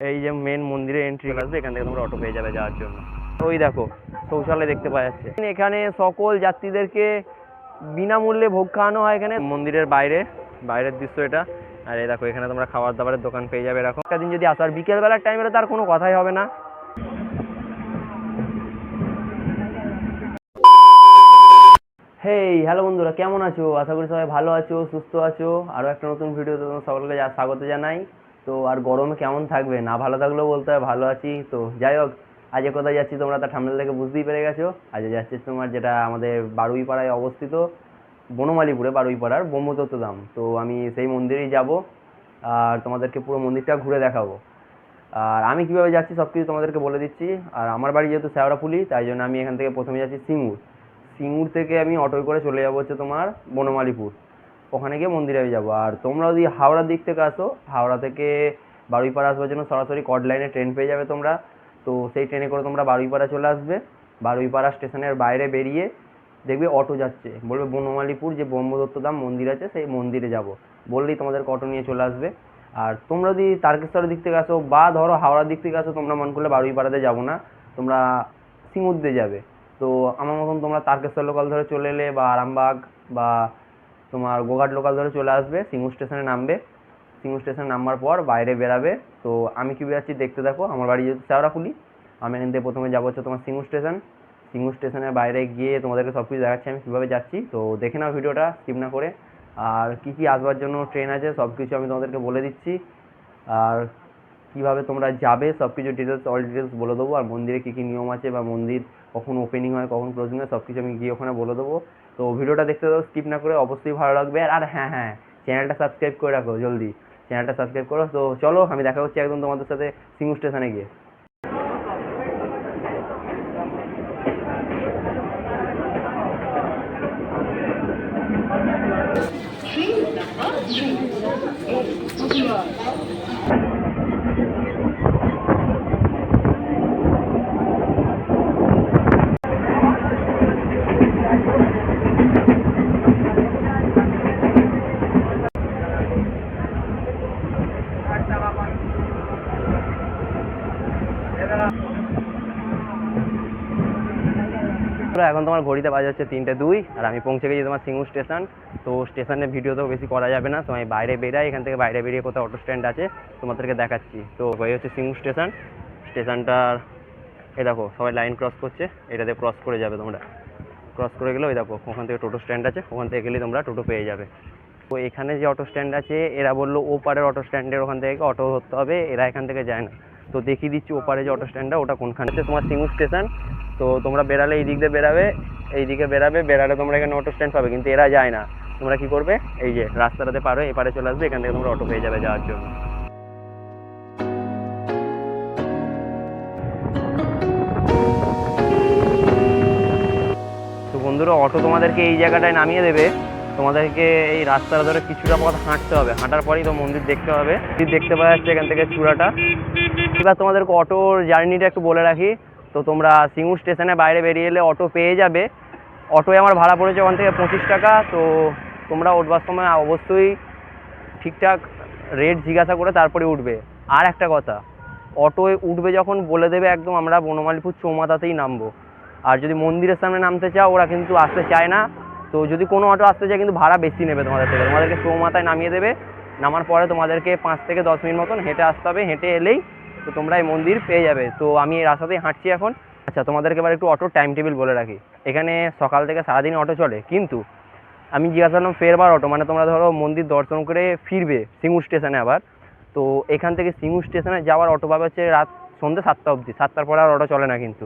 এই যে মেন মন্দিরে এন্ট্রি আসবে এখান থেকে তোমরা অটো পেয়ে যাবে যাওয়ার জন্য। ওই দেখো, শৌচালয় দেখতে পাওয়া যাচ্ছে। এখানে সকল যাত্রীদেরকে বিনামূল্যে ভোগ খাওয়ানো হয় এখানে। মন্দিরের বাইরে, বাইরের দৃশ্য এটা। আর এই দেখো, এখানে তোমরা খাবার দাবারের দোকান পেয়ে যাবে এরকম। একটা দিন যদি আসো, আর বিকেলবেলার টাইমে তার কোনো কথাই হবে না। হেই হ্যালো বন্ধুরা, কেমন আছো? আশা করি সবাই ভালো আছো, সুস্থ আছো। আরও একটা নতুন ভিডিওতে তোমাদের সকলকে যা- স্বাগত জানাই। তো আর গরমে কেমন থাকবে? না ভালো থাকলেও বলতে হয় ভালো আছি, তো যাই হোক আজকে কোথায় যাচ্ছি, তোমরা তার ঠান্ডা থেকে বুঝতেই পেরে গেছো। আজ যাচ্ছি তোমার যেটা আমাদের বারুইপাড়ায় অবস্থিত, বনমালীপুরে, বারুইপাড়ার ব্রহ্মদত্ত ধাম তো আমি সেই মন্দিরেই যাব, আর তোমাদেরকে পুরো মন্দিরটা ঘুরে দেখাবো। আর আমি কীভাবে যাচ্ছি সব কিছু তোমাদেরকে বলে দিচ্ছি। আর আমার বাড়ি যেহেতু শেওড়াফুলি তাই জন্য আমি এখান থেকে প্রথমে যাচ্ছি সিঙ্গুর। সিঙ্গুর থেকে আমি অটোয় করে চলে যাব হচ্ছে তোমার বনমালীপুর। ওখানে গিয়ে মন্দিরে যাব। আর তোমরা যদি হাওড়ার দিক থেকে আসো, হাওড়া থেকে বারুইপাড়া আসবার জন্য সরাসরি কড লাইনে ট্রেন পেয়ে যাবে তোমরা। তো সেই ট্রেনে করে তোমরা বারুইপাড়া চলে আসবে। বারুইপাড়া স্টেশনের বাইরে বেরিয়ে দেখবে অটো যাচ্ছে। বলবে বনমালীপুর যে ব্রহ্মদত্ত ধাম মন্দির আছে, সেই মন্দিরে যাব। বললেই তোমাদের অটো নিয়ে চলে আসবে। আর তোমরা যদি তারকেশ্বরের দিক থেকে আসো বা ধরো হাওড়ার দিক থেকে আসো, তোমরা মন করলে বারুইপাড়াতে যাব না। তোমরা সিঙ্গুর যাবে। তো আমার মতন তোমরা তারকেশ্বর লোকাল ধরে চলে এলে বা আরামবাগ বা তোমার গোঘাট লোকাল ধরে চলে আসবে সিঙ্গু স্টেশনে নামবে। সিঙ্গু স্টেশনে নামবার পর বাইরে বেরাবে। তো আমি কি বেরাচ্ছি দেখতে দেখো, আমার বাড়ি যেহেতু শেওড়াফুলি আমি এখান থেকে প্রথমে যাব হচ্ছে তোমার সিঙ্গু স্টেশন সিঙ্গু স্টেশনের বাইরে গিয়ে তোমাদেরকে সব কিছু দেখাচ্ছি আমি কীভাবে যাচ্ছি। তো দেখে নাও ভিডিওটা স্কিপ না করে। আর কী কী আসবার জন্য ট্রেন আছে সব কিছু আমি তোমাদেরকে বলে দিচ্ছি। আর কীভাবে তোমরা যাবে সব কিছু ডিটেলস অল ডিটেলস বলে দেবো। আর মন্দিরে কী কী নিয়ম আছে বা মন্দির কখন ওপেনিং হয়, কখন ক্লোজিং হয় সব কিছু আমি গিয়ে ওখানে বলে দেবো। তো ভিডিওটা দেখতে দাও স্কিপ না করে অবশ্যই ভালো লাগবে। আর হ্যাঁ হ্যাঁ চ্যানেলটা সাবস্ক্রাইব করে রাখো জলদি। চ্যানেলটা সাবস্ক্রাইব করো। তো চলো, আমি দেখা হচ্ছে একদম তোমাদের সাথে সিঙ্গু স্টেশনে গিয়ে। তো এখন তোমার ঘড়িতে বাজে হচ্ছে তিনটে দুই, আর আমি পৌঁছে গেছি তোমার সিঙ্গু স্টেশন। তো স্টেশনের ভিডিও তো বেশি করা যাবে না, তো আমি বাইরে বেরাই এখান থেকে বাইরে বেরিয়ে কোথাও অটো স্ট্যান্ড আছে, তোমাদেরকে দেখাচ্ছি। তো এই হচ্ছে সিঙ্গু স্টেশন। স্টেশনটার, এই দেখো, সবাই লাইন ক্রস করছে, এটাতে ক্রস করে যাবে তোমরা। ক্রস করে গেলে ওই দেখো, ওখান থেকে টোটো স্ট্যান্ড আছে, ওখান থেকে গেলে তোমরা টোটো পেয়ে যাবে। তো এখানে যে অটো স্ট্যান্ড আছে, এরা বলল ওপারের অটো স্ট্যান্ডের ওখান থেকে অটো ধরতে হবে, এরা এখান থেকে যায় না। তো দেখিয়ে দিচ্ছি ওপারে যে অটো স্ট্যান্ডটা ওটা কোনখানে হচ্ছে তোমার সিঙ্গু স্টেশন। তো তোমরা বেরালে এই দিক দিয়ে বেরাবে এই দিকে বেরাবে বেরালে তোমরা এখানে অটো স্ট্যান্ড পাবে, কিন্তু এরা যায় না। তোমরা কি করবে? এই যে রাস্তাটাতে পারো এপারে চলে আসবে, এখান থেকে তোমরা অটো পেয়ে যাবে যাওয়ার জন্য। তো বন্ধুরা অটো তোমাদেরকে এই জায়গাটায় নামিয়ে দেবে। তোমাদেরকে এই রাস্তাটা ধরে কিছুটা পথ হাঁটতে হবে। হাঁটার পরেই তো মন্দির দেখতে হবে। দেখতে পাওয়া যাচ্ছে এখান থেকে চূড়াটা। এবার তোমাদেরকে অটোর জার্নিটা একটু বলে রাখি। তো তোমরা সিঙ্গু স্টেশনে বাইরে বেরিয়ে এলে অটো পেয়ে যাবে। অটোয় আমার ভাড়া পড়েছে ওখান থেকে পঁচিশ টাকা। তো তোমরা উঠবার সময় অবশ্যই ঠিকঠাক রেট জিজ্ঞাসা করে তারপরে উঠবে। আর একটা কথা, অটোয় উঠবে যখন বলে দেবে একদম আমরা বনমালীপুর চৌমাথাতেই নামবো। আর যদি মন্দিরের সামনে নামতে চাও, ওরা কিন্তু আসতে চায় না। তো যদি কোনো অটো আসতে চায় কিন্তু ভাড়া বেশি নেবে তোমাদের থেকে। তোমাদেরকে চৌমাথায় নামিয়ে দেবে। নামার পরে তোমাদেরকে পাঁচ থেকে দশ মিনিট মতন হেঁটে আসতে হবে। হেঁটে এলেই তো তোমরা এই মন্দির পেয়ে যাবে। তো আমি এই রাস্তাতেই হাঁটছি এখন। আচ্ছা তোমাদেরকে এবার একটু অটোর টাইম টেবিল বলে রাখি। এখানে সকাল থেকে সারাদিন অটো চলে, কিন্তু আমি জিজ্ঞাসা করলাম ফেরবার অটো মানে তোমরা ধরো মন্দির দর্শন করে ফিরবে সিঙ্গুর স্টেশনে আবার। তো এখান থেকে সিঙ্গুর স্টেশনে যাওয়ার অটো পাবে হচ্ছে রাত সন্ধ্যে সাতটা অবধি। সাতটার পরে আর অটো চলে না কিন্তু।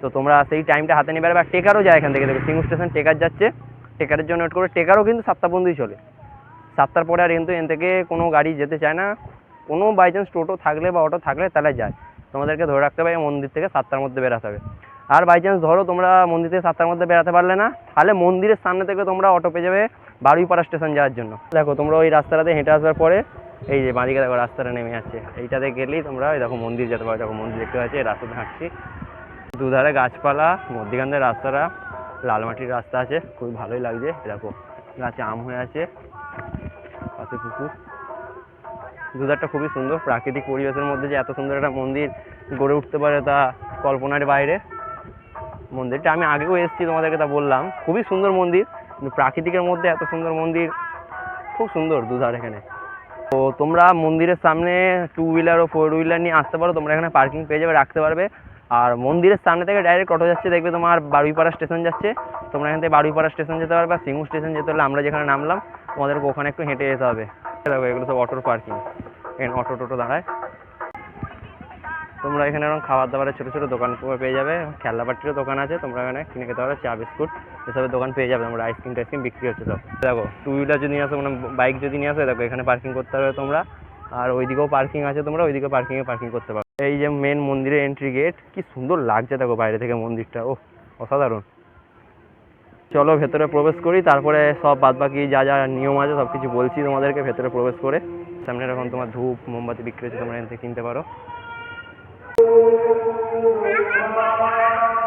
তো তোমরা সেই টাইমটা হাতে নিয়ে বেরোবে আর টেকারও যায় এখান থেকে দেখো সিঙ্গুর স্টেশন টেকার যাচ্ছে। টেকারের জন্য ওয়েট করে টেকারও কিন্তু সাতটা পর্যন্তই চলে। সাতটার পরে আর কিন্তু এন থেকে কোনো গাড়ি যেতে চায় না। কোনো বাই চান্স টোটো থাকলে বা অটো থাকলে তাহলে যায়। তোমাদেরকে ধরে রাখতে হবে মন্দির থেকে সাতটার মধ্যে বেরাতে হবে। আর বাই চান্স ধরো তোমরা মন্দির থেকে সাতটার মধ্যে বেরাতে পারলে না, তাহলে মন্দিরের সামনে থেকে তোমরা অটো পেয়ে যাবে বারুইপাড়া স্টেশন যাওয়ার জন্য। দেখো, তোমরা ওই রাস্তাটাতে হেঁটে আসবার পরে, এই যে বাঁদিকে দেখো রাস্তাটা নেমে যাচ্ছে। এইটাতে গেলেই তোমরা ওই দেখো মন্দির যেতে পারো। দেখো মন্দির দেখতে পাচ্ছি, এই রাস্তাতে হাঁটছি। দুধারে গাছপালা মধ্যিখান দিয়ে রাস্তাটা লাল মাটির রাস্তা আছে খুব ভালোই লাগছে। দেখো, গাছে আম হয়ে আছে, পাশে পুকুর। দুধারটা খুবই সুন্দর। প্রাকৃতিক পরিবেশের মধ্যে যে এত সুন্দর একটা মন্দির গড়ে উঠতে পারে তা কল্পনার বাইরে। মন্দিরটা আমি আগেও এসেছি তোমাদেরকে তা বললাম। খুবই সুন্দর মন্দির, কিন্তু প্রাকৃতিকের মধ্যে এত সুন্দর মন্দির খুব সুন্দর দুধার এখানে। তো তোমরা মন্দিরের সামনে টু হুইলার ও ফোর হুইলার নিয়ে আসতে পারো, তোমরা এখানে পার্কিং পেয়ে যাবে, রাখতে পারবে। আর মন্দিরের সামনে থেকে ডাইরেক্ট অটো যাচ্ছে, দেখবে তোমার বারুইপাড়া স্টেশন যাচ্ছে। তোমরা এখান থেকে বারুইপাড়া স্টেশন যেতে পারবে বা সিঙ্গু স্টেশন যেতে হলে আমরা যেখানে নামলাম, তোমাদেরকে ওখানে একটু হেঁটে যেতে হবে। এগুলো সব অটোর পার্কিং এখানে অটো টোটো দাঁড়ায়। তোমরা এখানে এরকম খাবার দাবারের ছোটো ছোটো দোকান পেয়ে যাবে খেলনাপাটিরও দোকান আছে, তোমরা এখানে কিনে খেতে পারো, চা, বিস্কুট, এসবের দোকান পেয়ে যাবে, তোমরা আইসক্রিম টাইসক্রিম বিক্রি হচ্ছে সব। দেখো টু হুইলার যদি আসো মানে বাইক যদি নিয়ে আসো, দেখো, এখানে পার্কিং করতে পারবে তোমরা, আর ওইদিকেও পার্কিং আছে তোমরা ওইদিকে পার্কিংয়ে পার্কিং করতে পারো। এই যে মেন মন্দিরের এন্ট্রি গেট কি সুন্দর লাগছে দেখো বাইরে থেকে মন্দিরটা ও অসাধারণ। চলো ভেতরে প্রবেশ করি, তারপরে সব বাদবাকি যা যা নিয়ম আছে সব কিছু বলছি তোমাদেরকে ভেতরে প্রবেশ করে। সামনে এখন তোমার ধূপ, মোমবাতি বিক্রি হচ্ছে, তোমরা থেকে কিনতে পারো।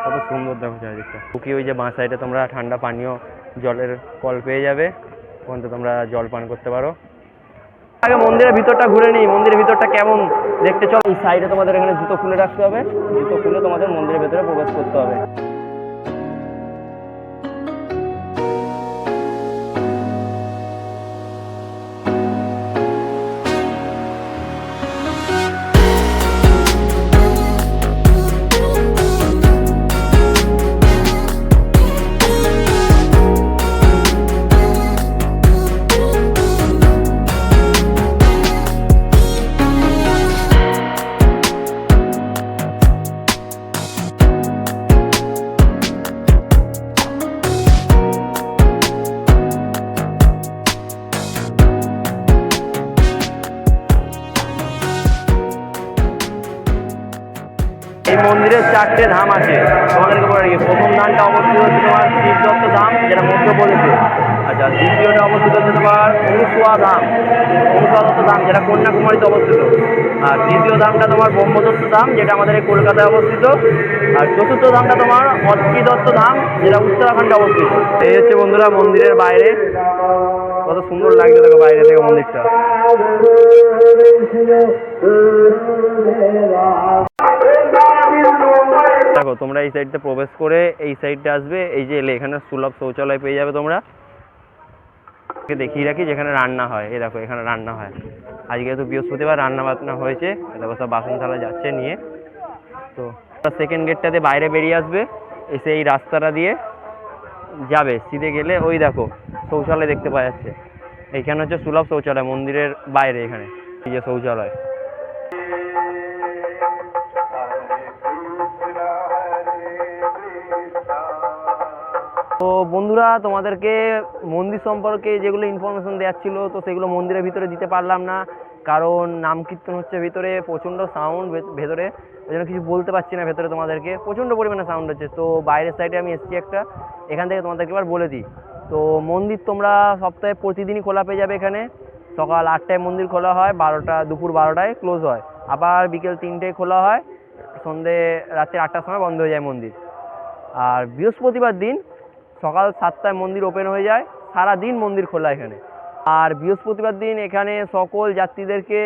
কত সুন্দর দেখো চারিদিকটা। ঢুকি ওই যে বাঁ সাইডে তোমরা ঠান্ডা পানীয় জলের কল পেয়ে যাবে, ওখান থেকে তোমরা জল পান করতে পারো। আগে মন্দিরের ভিতরটা ঘুরে নিই, মন্দিরের ভিতরটা কেমন? দেখতে চলো। এই সাইডে তোমাদের এখানে জুতো খুলে রাখতে হবে, জুতো খুলে তোমাদের মন্দিরের ভেতরে প্রবেশ করতে হবে। এই মন্দিরের চারটে ধাম আছে। তোমাদেরকে বলে রাখি, প্রথম ধামটা অবস্থিত হচ্ছে তোমার শিবদত্ত ধাম, যেটা মধ্যপ্রদেশে আচ্ছা দ্বিতীয়টা অবস্থিত হচ্ছে তোমার অনুসুয়া ধাম। অনুসুয়া দত্ত ধাম, যেটা কন্যাকুমারীতে অবস্থিত। আর তৃতীয় ধামটা তোমার ব্রহ্মদত্ত ধাম, যেটা আমাদের এই কলকাতায় অবস্থিত। আর চতুর্থ ধামটা তোমার অত্রি দত্ত ধাম, যেটা উত্তরাখণ্ডে অবস্থিত। এই হচ্ছে বন্ধুরা মন্দিরের বাইরে। কত সুন্দর লাগছে দেখো বাইরে থেকে মন্দিরটা। দেখো, তোমরা এই সাইডটা প্রবেশ করে এই সাইডটা আসবে, এই যে এলে, এখানে সুলভ শৌচালয় পেয়ে যাবে তোমরা। দেখিয়ে রাখি, যেখানে রান্না হয়। এই দেখো, এখানে রান্না হয়। আজকে তো বৃহস্পতিবার, রান্না বান্না হয়েছে। দেখো, সব বাসন থালা যাচ্ছে নিয়ে। তো সেকেন্ড গেটটাতে বাইরে বেরিয়ে আসবে, এসে এই রাস্তাটা দিয়ে যাবে। সিধে গেলে ওই দেখো, শৌচালয় দেখতে পাওয়া যাচ্ছে। এইখানে হচ্ছে সুলভ শৌচালয়, মন্দিরের বাইরে এখানে। এই যে শৌচালয়। তো বন্ধুরা, তোমাদেরকে মন্দির সম্পর্কে যেগুলো ইনফরমেশন দেওয়ার ছিল, তো সেগুলো মন্দিরের ভিতরে দিতে পারলাম না। কারণ নাম কীর্তন হচ্ছে ভিতরে, প্রচণ্ড সাউন্ড ভেতরে। ওই জন্য কিছু বলতে পারছি না ভেতরে তোমাদেরকে। প্রচণ্ড পরিমাণে সাউন্ড হচ্ছে। তো বাইরের সাইডে আমি এসেছি একটা। এখান থেকে তোমাদেরকে এবার বলে দিই। তো মন্দির তোমরা সপ্তাহে প্রতিদিনই খোলা পেয়ে যাবে এখানে। সকাল আটটায় মন্দির খোলা হয়, বারোটা, দুপুর বারোটায় ক্লোজ হয়। আবার বিকেল তিনটেয় খোলা হয়। সন্ধে রাত্রে আটটার সময় বন্ধ হয়ে যায় মন্দির। আর বৃহস্পতিবার দিন সকাল সাতটায় মন্দির ওপেন হয়ে যায় সারা দিন মন্দির খোলা এখানে। আর বৃহস্পতিবার দিন এখানে সকল যাত্রীদেরকে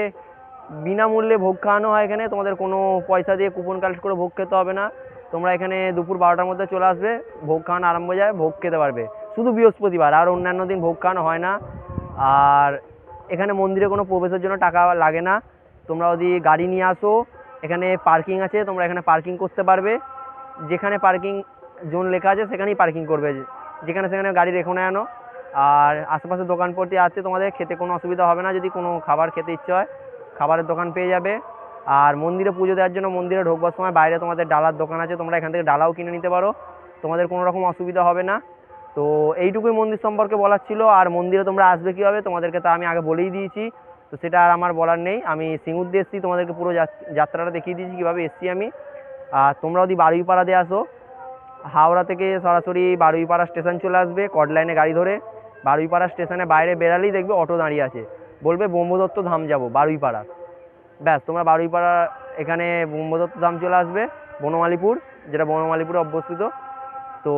বিনামূল্যে ভোগ খাওয়ানো হয় এখানে। তোমাদের কোনো পয়সা দিয়ে কুপন কালেক্ট করে ভোগ খেতে হবে না। তোমরা এখানে দুপুর বারোটার মধ্যে চলে আসবে, ভোগ খাওয়ানো আরম্ভ যায়, ভোগ খেতে পারবে। শুধু বৃহস্পতিবার, আর অন্যান্য দিন ভোগ খাওয়ানো হয় না। আর এখানে মন্দিরে কোনো প্রবেশের জন্য টাকা লাগে না। তোমরা যদি গাড়ি নিয়ে আসো, এখানে পার্কিং আছে, তোমরা এখানে পার্কিং করতে পারবে। যেখানে পার্কিং জোন লেখা আছে, সেখানেই পার্কিং করবে। যেখানে সেখানে গাড়ি রেখো না আনো আর আশেপাশে দোকানপত্র আছে, তোমাদের খেতে কোনো অসুবিধা হবে না, যদি কোনো খাবার খেতে ইচ্ছে হয়, খাবারের দোকান পেয়ে যাবে। আর মন্দিরে পুজো দেওয়ার জন্য মন্দিরে ঢোকবার সময় বাইরে তোমাদের ডালার দোকান আছে, তোমরা এখান থেকে ডালাও কিনে নিতে পারো। তোমাদের কোনো রকম অসুবিধা হবে না। তো এইটুকুই মন্দির সম্পর্কে বলার ছিল, আর মন্দিরে তোমরা আসবে কীভাবে, তোমাদেরকে তো আমি আগে বলেই দিয়েছি। তো সেটা আর আমার বলার নেই। আমি সিঙ্গুর দিয়ে এসেছি, তোমাদেরকে পুরো যাত- যাত্রাটা দেখিয়ে দিয়েছি কীভাবে এসেছি আমি। আর তোমরা যদি বারুইপাড়া দিয়ে আসো হাওড়া থেকে সরাসরি বারুইপাড়া স্টেশন চলে আসবে, কট লাইনে গাড়ি ধরে। বারুইপাড়া স্টেশনে বাইরে বেরালেই দেখবে অটো দাঁড়িয়ে আছে। বলবে, ব্রহ্মদত্ত ধাম যাব, বারুইপাড়া। ব্যাস, তোমরা বারুইপাড়া এখানে ব্রহ্মদত্ত ধাম চলে আসবে, বনমালীপুর, যেটা বনমালীপুরে অবস্থিত। তো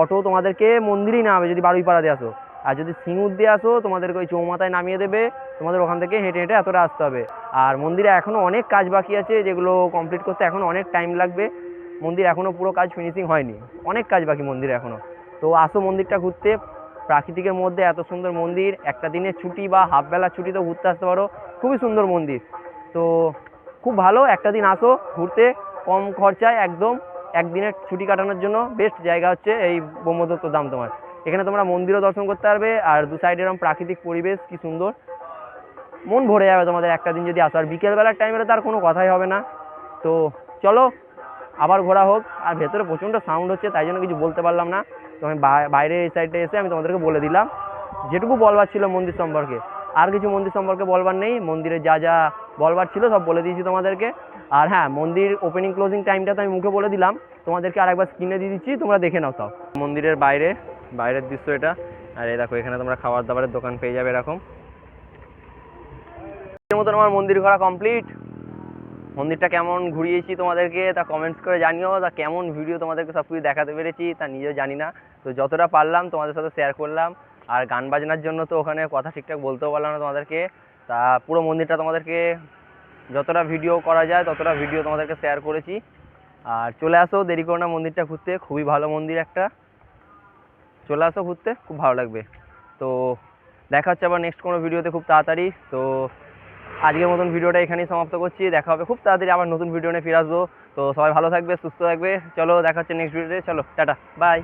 অটো তোমাদেরকে মন্দিরেই নামাবে যদি বারুইপাড়াতে আসো। আর যদি সিঙ্গুর দিয়ে আসো, তোমাদেরকে ওই চৌমাথায় নামিয়ে দেবে। তোমাদের ওখান থেকে হেঁটে হেঁটে এতটা আসতে হবে। আর মন্দিরে এখনও অনেক কাজ বাকি আছে, যেগুলো কমপ্লিট করতে এখনও অনেক টাইম লাগবে। মন্দির এখনও পুরো কাজ ফিনিশিং হয়নি। অনেক কাজ বাকি মন্দির এখনও তো আসো মন্দিরটা ঘুরতে। প্রাকৃতিকের মধ্যে এত সুন্দর মন্দির। একটা দিনের ছুটি বা হাফ বেলার ছুটিতেও ঘুরতে আসতে পারো। খুবই সুন্দর মন্দির। তো খুব ভালো, একটা দিন আসো ঘুরতে। কম খরচায় একদম। একদিনের ছুটি কাটানোর জন্য বেস্ট জায়গা হচ্ছে এই ব্রহ্মদত্ত দাম তোমার। এখানে তোমরা মন্দিরও দর্শন করতে পারবে, আর দু সাইডে এরকম প্রাকৃতিক পরিবেশ, কি সুন্দর। মন ভরে যাবে তোমাদের একটা দিন যদি আসো। আর বিকেলবেলার টাইমে তার কোনো কথাই হবে না। তো চলো আবার ঘোরা হোক, আর ভেতরে প্রচণ্ড সাউন্ড হচ্ছে, তাই জন্য কিছু বলতে পারলাম না। তো আমি বাইরে এই সাইডে এসে আমি তোমাদেরকে বলে দিলাম। যেটুকু বলবার ছিল মন্দির সম্পর্কে। আর কিছু মন্দির সম্পর্কে বলবার নেই, মন্দিরে যা যা বলবার ছিল সব বলে দিয়েছি তোমাদেরকে। আর হ্যাঁ মন্দির ওপেনিং ক্লোজিং টাইমটা তো আমি মুখে বলে দিলাম। তোমাদেরকে আর একবার স্ক্রিনে দিয়ে দিচ্ছি, তোমরা দেখে নাও তাও মন্দিরের বাইরে, বাইরের দৃশ্য এটা। আর এই দেখো, এখানে তোমরা খাবার দাবারের দোকান পেয়ে যাবে এরকম। এর মতন আমার মন্দির ঘোরা কমপ্লিট মন্দিরটা কেমন ঘুরিয়েছি তোমাদেরকে তা কমেন্টস করে জানিও, তা কেমন ভিডিও তোমাদেরকে সব কিছু দেখাতে পেরেছি তা নিজেও জানি না। তো যতটা পারলাম তোমাদের সাথে শেয়ার করলাম। আর গান বাজনার জন্য তো ওখানে কথা ঠিকঠাক বলতেও পারলাম না তোমাদেরকে। তা পুরো মন্দিরটা তোমাদেরকে যতটা ভিডিও করা যায়, ততটা ভিডিও তোমাদেরকে শেয়ার করেছি। আর চলে আসো দেরি করো না মন্দিরটা ঘুরতে, খুবই ভালো মন্দির একটা। চলে আসো ঘুরতে, খুব ভালো লাগবে। তো দেখা হচ্ছে আবার নেক্সট কোনো ভিডিওতে খুব তাড়াতাড়ি। তো আজকের মতন ভিডিওটা এখানেই সমাপ্ত করছি। দেখা হবে খুব তাড়াতাড়ি আবার নতুন ভিডিও নিয়ে ফিরে আসব। তো সবাই ভালো থাকবে, সুস্থ থাকবে। চলো, দেখা হচ্ছে নেক্সট ভিডিওতে চলো, টাটা বাই